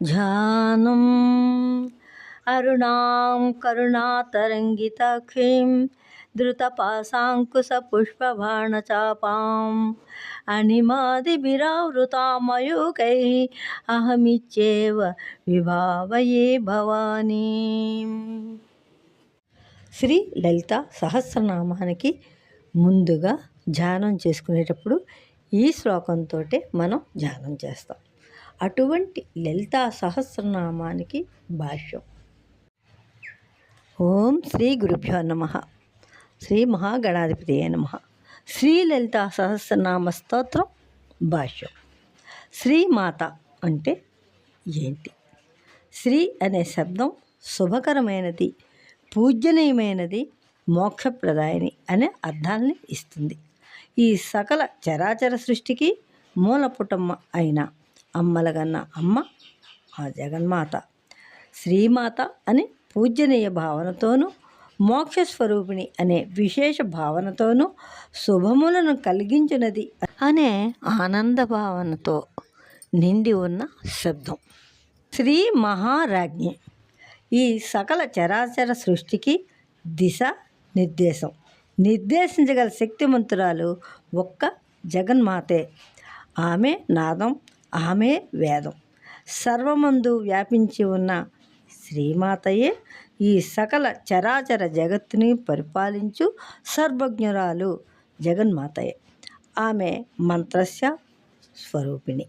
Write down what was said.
ధ్యానం అరుణాం కరుణాతరంగితాక్షీం धृतपाशाङ्कुशपुष्पबाणचापाम् अणिमादिभिरावृतामयूकैः अहमित्येव విభావయే భవానీ శ్రీ లలిత సహస్రనామానికి ముందుగా ధ్యానం చేసుకునేటప్పుడు ఈ శ్లోకంతో మనం ధ్యానం చేస్తాం అటువంటి లలితా సహస్రనామానికి భాష్యం. ఓం శ్రీ గురుభ్యో నమ. శ్రీ మహాగణాధిపతి నమ. శ్రీలలిత సహస్రనామ స్తోత్రం భాష్యం. శ్రీమాత అంటే ఏంటి? శ్రీ అనే శబ్దం శుభకరమైనది పూజనీయమైనది మోక్షప్రదాయని అనే అర్థాన్ని ఇస్తుంది. ఈ సకల చరాచర సృష్టికి మూల పుటమ్మ అయిన అమ్మలగన్న అమ్మ ఆ జగన్మాత. శ్రీమాత అని పూజనీయ భావనతోనూ మోక్షస్వరూపిణి అనే విశేష భావనతోనూ శుభములను కలిగించినది అనే ఆనంద భావనతో నిండి ఉన్న శబ్దం. శ్రీ మహారాజ్ఞి ఈ సకల చరాచర సృష్టికి దిశ నిర్దేశం. నిర్దేశించగల శక్తిమంతురాలు ఒక్క జగన్మాతే. ఆమె నాదం ఆమె వేదం. సర్వమందు వ్యాపించి ఉన్న శ్రీమాతయే ఈ సకల చరాచర జగత్తుని పరిపాలించు సర్వజ్ఞురాలు జగన్మాతయే. ఆమె మంత్రస్య స్వరూపిణి.